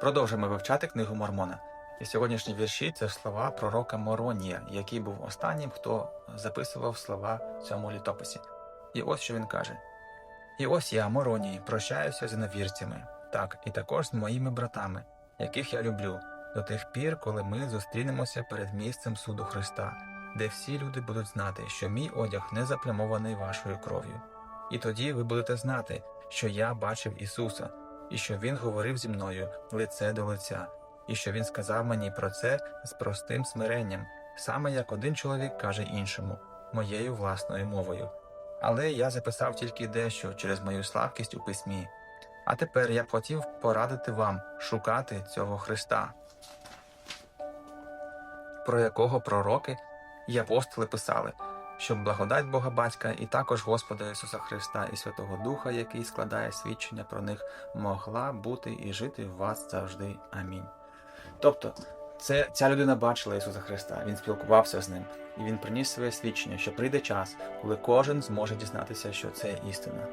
Продовжуємо вивчати книгу Мормона. І сьогоднішні вірші це слова пророка Моронія, який був останнім, хто записував слова в цьому літописі. І ось що він каже: І ось я, Мороній, прощаюся з іновірцями, так, і також з моїми братами, яких я люблю, до тих пір, коли ми зустрінемося перед місцем суду Христа, де всі люди будуть знати, що мій одяг не заплямований вашою кров'ю. І тоді ви будете знати, що я бачив Ісуса, і що Він говорив зі мною лице до лиця, і що Він сказав мені про це з простим смиренням, саме як один чоловік каже іншому, моєю власною мовою. Але я записав тільки дещо через мою слабкість у письмі. А тепер я б хотів порадити вам шукати цього Христа, про якого пророки і апостоли писали, щоб благодать Бога Батька і також Господа Ісуса Христа і Святого Духа, який складає свідчення про них, могла бути і жити в вас завжди. Амінь. Тобто, це ця людина бачила Ісуса Христа, він спілкувався з ним, і він приніс своє свідчення, що прийде час, коли кожен зможе дізнатися, що це істина.